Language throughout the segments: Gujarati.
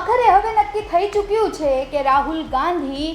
આખરે હવે નક્કી થઈ ચૂક્યું છે કે રાહુલ ગાંધી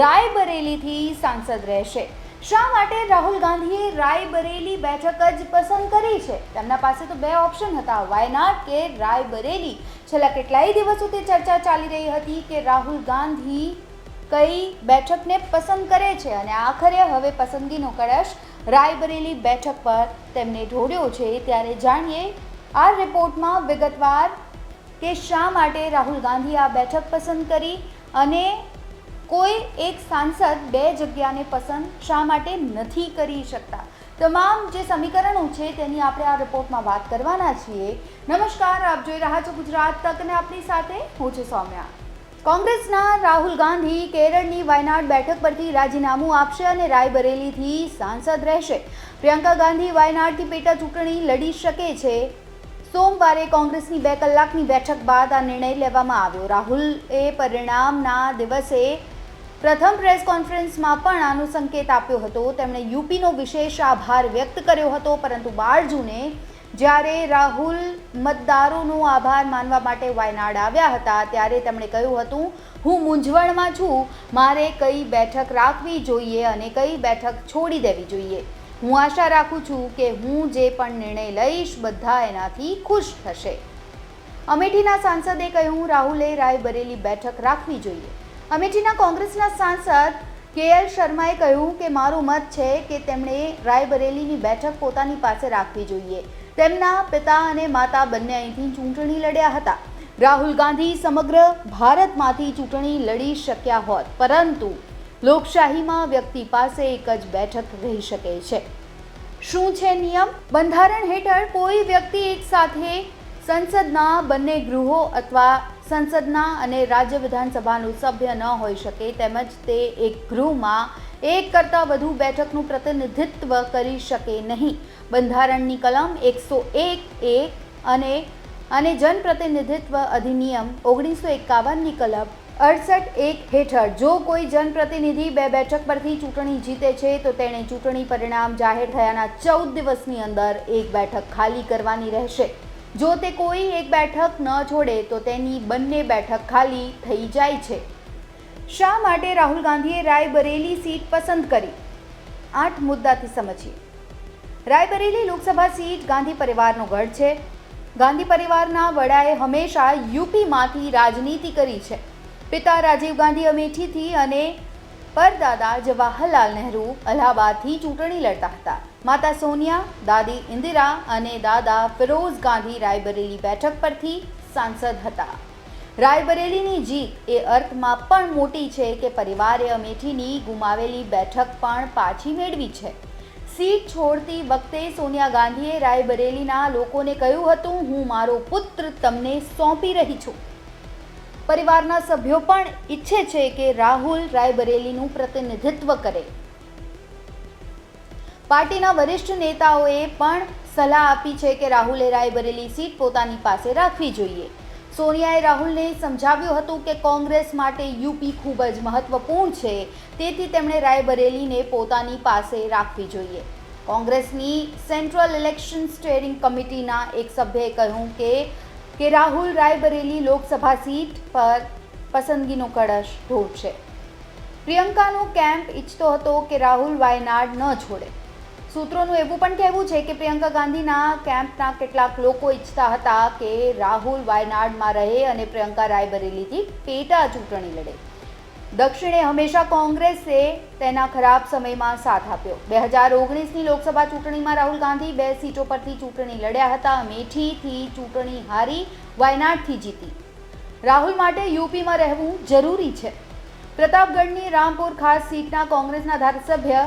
રાયબરેલીથી સાંસદ રહેશે. શા માટે રાહુલ ગાંધીએ રાયબરેલી બેઠક જ પસંદ કરી છે? તેમના પાસે તો બે ઓપ્શન હતા. વાયનાડ કે રાયબરેલી. છેલ્લા કેટલાય દિવસોથી ચર્ચા ચાલી રહી હતી કે રાહુલ ગાંધી કઈ બેઠકને પસંદ કરે છે અને આખરે હવે પસંદગીનો કળશ રાયબરેલી બેઠક પર તેમને ઢોળ્યો છે. ત્યારે જાણીએ, આ રિપોર્ટમાં વિગતવાર કે શા માટે રાહુલ ગાંધી આ બેઠક પસંદ કરી અને કોઈ એક સાંસદ બે જગ્યાને પસંદ શા માટે નથી કરી શકતા? તમામ જે સમીકરણો છે તેની આપણે આ રિપોર્ટમાં વાત કરવાના છીએ. નમસ્કાર, આપ જોઈ રહ્યા છો ગુજરાત તક અને આપણી સાથે હું છું સૌમ્યા. કોંગ્રેસના રાહુલ ગાંધી કેરળની વાયનાડ બેઠક પરથી રાજીનામું આપશે અને રાયબરેલીથી સાંસદ રહેશે. પ્રિયંકા ગાંધી વાયનાડથી પેટા ચૂંટણી લડી શકે છે. સોમવારે કોંગ્રેસની બે કલાકની બેઠક બાદ આ નિર્ણય લેવામાં આવ્યો. રાહુલએ પરિણામના દિવસે પ્રથમ પ્રેસ કોન્ફરન્સમાં પણ આનો સંકેત આપ્યો હતો. તેમણે યુપીનો વિશેષ આભાર વ્યક્ત કર્યો હતો, પરંતુ બાર જૂને જ્યારે રાહુલ મતદારોનો આભાર માનવા માટે વાયનાડ આવ્યા હતા, ત્યારે તેમણે કહ્યું હતું, હું મૂંઝવણમાં છું. મારે કઈ બેઠક રાખવી જોઈએ અને કઈ બેઠક છોડી દેવી જોઈએ. હું આશા રાખું છું કે હું જે પણ નિર્ણય લઈશ બધા એનાથી ખુશ થશે. અમેઠીના સાંસદે કહ્યું, રાહુલે રાયબરેલી બેઠક રાખવી જોઈએ. અમેઠીના કોંગ્રેસના સાંસદ કે એલ શર્માએ કહ્યું કે, મારું મત છે કે તેમણે રાયબરેલીની બેઠક પોતાની પાસે રાખવી જોઈએ. તેમના પિતા અને માતા બંને અહીંથી ચૂંટણી લડ્યા હતા. રાહુલ ગાંધી સમગ્ર ભારતમાંથી ચૂંટણી લડી શક્યા હોત, પરંતુ લોકશાહીમાં વ્યક્તિ પાસે એક જ બેઠક રહી શકે છે. શું છે નિયમ? બંધારણ હેઠળ કોઈ વ્યક્તિ એક સાથે સંસદના બંને ગૃહો અથવા સંસદના અને રાજ્ય વિધાનસભાનું સભ્ય ન હોઈ શકે તેમજ તે એક ગૃહમાં એક કરતાં વધુ બેઠકનું પ્રતિનિધિત્વ કરી શકે નહીં. બંધારણની કલમ એકસો એક એક અને અને જનપ્રતિનિધિત્વ અધિનિયમ ઓગણીસો એકાવનની કલમ અડસઠ એક હેઠળ. જો કોઈ જનપ્રતિનિધિ બે બેઠક પરથી ચૂંટણી જીતે છે, તો તેણે ચૂંટણી પરિણામ જાહેર થયાના ચૌદ દિવસની અંદર એક બેઠક ખાલી કરવાની રહેશે. જો તે કોઈ એક બેઠક ન છોડે, તો તેની બંને બેઠક ખાલી થઈ જાય છે. શા માટે રાહુલ ગાંધીએ રાયબરેલી સીટ પસંદ કરી? આઠ મુદ્દાથી સમજીએ. રાયબરેલી લોકસભા સીટ ગાંધી પરિવારનો ગઢ છે. ગાંધી પરિવારના વડાએ હંમેશા યુપીમાંથી રાજનીતિ કરી છે. પિતા રાજીવ ગાંધી અમેઠીથી અને પરદાદા જવાહરલાલ નહેરુ અલ્હાબાદથી ચૂંટણી લડતા હતા. માતા સોનિયા, દાદી ઇન્દિરા અને દાદા ફિરોઝ ગાંધી રાયબરેલી બેઠક પરથી સાંસદ હતા. રાયબરેલીની જીત એ અર્થમાં પણ મોટી છે કે પરિવારે અમેઠીની ગુમાવેલી બેઠક પણ પાછી મેળવી છે. સીટ છોડતી વખતે સોનિયા ગાંધીએ રાયબરેલીના લોકોને કહ્યું હતું, હું મારો પુત્ર તમને સોંપી રહી છું. પરિવારના સભ્યો પણ ઈચ્છે છે કે રાહુલ રાયબરેલીનું પ્રતિનિધિત્વ કરે. પાર્ટીના વરિષ્ઠ નેતાઓએ પણ સલાહ આપી છે કે રાહુલે રાયબરેલી સીટ પોતાની પાસે રાખવી જોઈએ. સોનિયાએ રાહુલને સમજાવ્યું હતું કે કોંગ્રેસ માટે યુપી ખૂબ જ મહત્વપૂર્ણ છે, તેથી તેમણે રાયબરેલીને પોતાની પાસે રાખવી જોઈએ. કોંગ્રેસની સેન્ટ્રલ ઇલેક્શન સ્ટેરિંગ કમિટીના એક સભ્યએ કહ્યું કે કે રાહુલ રાયબરેલી લોકસભા સીટ પર પસંદગીનો કળશ ઢોળશે પ્રિયંકાનો કેમ્પ ઈચ્છતો હતો કે રાહુલ વાયનાડ ન છોડે. સૂત્રોનું એવું પણ કહેવું છે કે પ્રિયંકા ગાંધીના કેમ્પના કેટલાક લોકો ઈચ્છતા હતા કે રાહુલ વાયનાડમાં રહે અને પ્રિયંકા રાયબરેલીથી પેટા ચૂંટણી લડે. દક્ષિણે હંમેશા કોંગ્રેસે તેના ખરાબ સમયમાં સાથ આપ્યો. બે હજાર ઓગણીસની લોકસભા ચૂંટણીમાં રાહુલ ગાંધી બે સીટો પરથી ચૂંટણી લડ્યા હતા. અમેઠીથી ચૂંટણી હારી, વાયનાડથી જીતી. રાહુલ માટે યુપીમાં રહેવું જરૂરી છે. પ્રતાપગઢની રામપુર ખાસ સીટના કોંગ્રેસના ધારાસભ્ય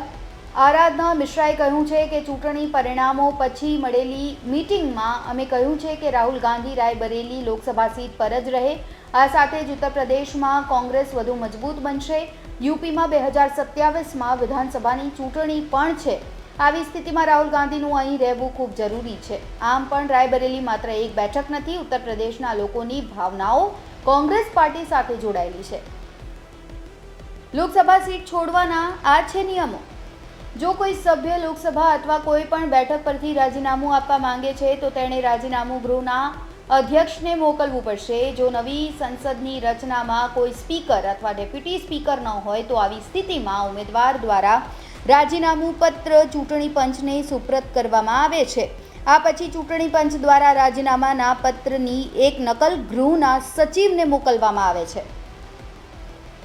આરાધના મિશ્રાએ કહ્યું છે કે ચૂંટણી પરિણામો પછી મળેલી મીટિંગમાં અમે કહ્યું છે કે રાહુલ ગાંધી રાયબરેલી લોકસભા સીટ પર જ રહે. આ સાથે જ ઉત્તર પ્રદેશમાં કોંગ્રેસ વધુ મજબૂત બનશે. યુપીમાં બે હજાર સત્યાવીસમાં વિધાનસભાની ચૂંટણી પણ છે. આવી સ્થિતિમાં રાહુલ ગાંધીનું અહીં રહેવું ખૂબ જરૂરી છે. આમ પણ રાયબરેલી માત્ર એક બેઠક નથી ઉત્તર પ્રદેશના લોકોની ભાવનાઓ કોંગ્રેસ પાર્ટી સાથે જોડાયેલી છે. લોકસભા સીટ છોડવાના આ છે નિયમો. જો કોઈ સભ્ય લોકસભા અથવા કોઈ પણ બેઠક પરથી રાજીનામું આપવા માંગે છે, તો તેણે રાજીનામું ગૃહના અધ્યક્ષને મોકલવું પડશે. જો નવી સંસદની રચનામાં કોઈ સ્પીકર અથવા ડેપ્યુટી સ્પીકર ન હોય, તો આવી સ્થિતિમાં ઉમેદવાર દ્વારા રાજીનામું પત્ર ચૂંટણી પંચને સુપ્રત કરવામાં આવે છે. આ પછી ચૂંટણી પંચ દ્વારા રાજીનામાના પત્રની એક નકલ ગૃહના સચિવને મોકલવામાં આવે છે.